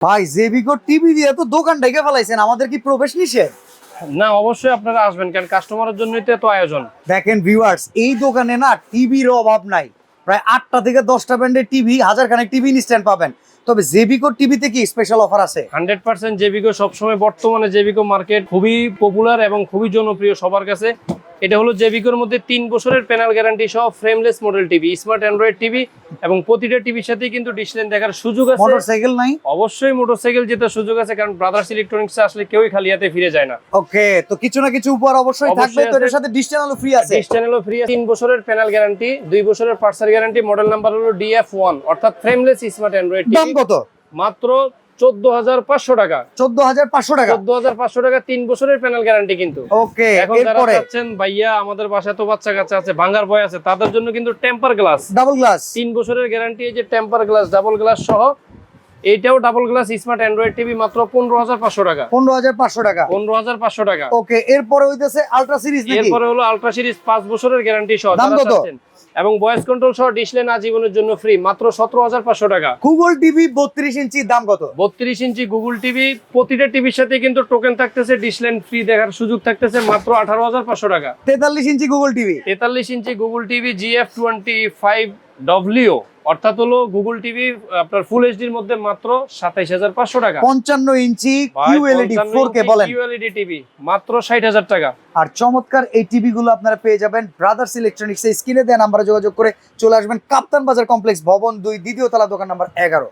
ভাই জেবিকো টিভি দিয়ে তো দোকান ডেকে ফেলাইছেন আমাদের কি প্রবেশ নিষেধ? না অবশ্যই আপনারা আসবেন কারণ কাস্টমারের জন্যই তো আয়োজন। দেখেন ভিউয়ার্স এই দোকানে না টিভির অভাব নাই। প্রায় আটটা থেকে দশটা ব্র্যান্ডের টিভি হাজার খানেক টিভি ইনস্ট্যান্ট পাবেন। তবে জেবিকো টিভিতে কি স্পেশাল অফার আছে? হান্ড্রেড পার্সেন্ট জেবিকো সবসময় বর্তমানে জেবিকো মার্কেট খুবই পপুলার এবং খুবই জনপ্রিয় সবার কাছে। এটা হলো জেবিকোর মধ্যে তিন বছরের প্যানেল গ্যারান্টি সহ frameless model TV smart android TV এবং প্রতিটা টিভির সাথে কিন্তু ডিসপ্লে দেখার সুযোগ আছে। মোটরসাইকেল নাই? অবশ্যই মোটরসাইকেল জেতার সুযোগ আছে কারণ ব্রাদার্স ইলেকট্রনিক্স আসলে কেউই খালি হাতে ফিরে যায় না। ওকে তো কিছু না কিছু উপহার অবশ্যই থাকবে তো। এর সাথে ডিশ চ্যানেলও ফ্রি আছে। ডিশ চ্যানেলও ফ্রি আছে। তিন বছরের প্যানেল গ্যারান্টি দুই বছরের পার্সার গ্যারান্টি মডেল নাম্বার হলো ডিএফ ওয়ান অর্থাৎ ফ্রেমলেস স্মার্ট অ্যান্ড্রয়েড টিভি দাম কত? মাত্র চোদ্দ হাজার পাঁচশো টাকা। চোদ্দ হাজার পাঁচশো টাকা? চোদ্দ হাজার পাঁচশো টাকা তিন বছরের প্যানেল গ্যারান্টি কিন্তু। ওকে এখন যারা চাচ্ছেন ভাইয়া আমাদের বাসায় তো বাচ্চা কাচ্চা আছে ভাঙার ভয় আছে তাদের জন্য কিন্তু টেম্পার গ্লাস ডাবল গ্লাস তিন বছরের গ্যারান্টি এই যে টেম্পার গ্লাস ডাবল গ্লাস সহ এইটাও double glass smart Android TV মাত্র পনেরো হাজার পাঁচশো টাকা। পনেরো হাজার পাঁচশো টাকা। পনেরো হাজার পাঁচশো টাকা। ওকে এরপরে হইতেছে আলট্রা সিরিজ নাকি? এরপরে হলো আলট্রা সিরিজ পাঁচ বছরের গ্যারান্টি সহ দাম কত? এবং ভয়েস কন্ট্রোল সহ ডিসপ্লে না জীবনের জন্য ফ্রি মাত্র সতেরো হাজার পাঁচশো টাকা। গুগল টিভি বত্রিশ ইঞ্চি দাম কত? বত্রিশ ইঞ্চি গুগল টিভি প্রতিটা টিভির সাথে কিন্তু টোকেন থাকতেছে ডিসপ্লে ফ্রি দেখার সুযোগ থাকতেছে মাত্র আঠারো হাজার পাঁচশো টাকা। তেতাল্লিশ ইঞ্চি গুগল টিভি তেতাল্লিশ inch Google TV GF twenty five W অর্থাৎ হলো গুগল টিভি আপনার ফুল এইচডি এইচডির মধ্যে মাত্র সাতাইশ হাজার পাঁচশো টাকা। পঞ্চান্ন ইঞ্চি কিউএলইডি ফোর কে বলেন। কিউএলইডি টিভি মাত্র ষাট হাজার টাকা। আর চমৎকার এই টিভি গুলো আপনারা পেয়ে যাবেন। ব্রাদার্স ইলেকট্রনিক্স এর স্ক্রিনে দেন নাম্বারে যোগাযোগ করে চলে আসবেন। কাপ্তান বাজার কমপ্লেক্স ভবন দুই দ্বিতীয় তলা দোকান নাম্বার এগারো।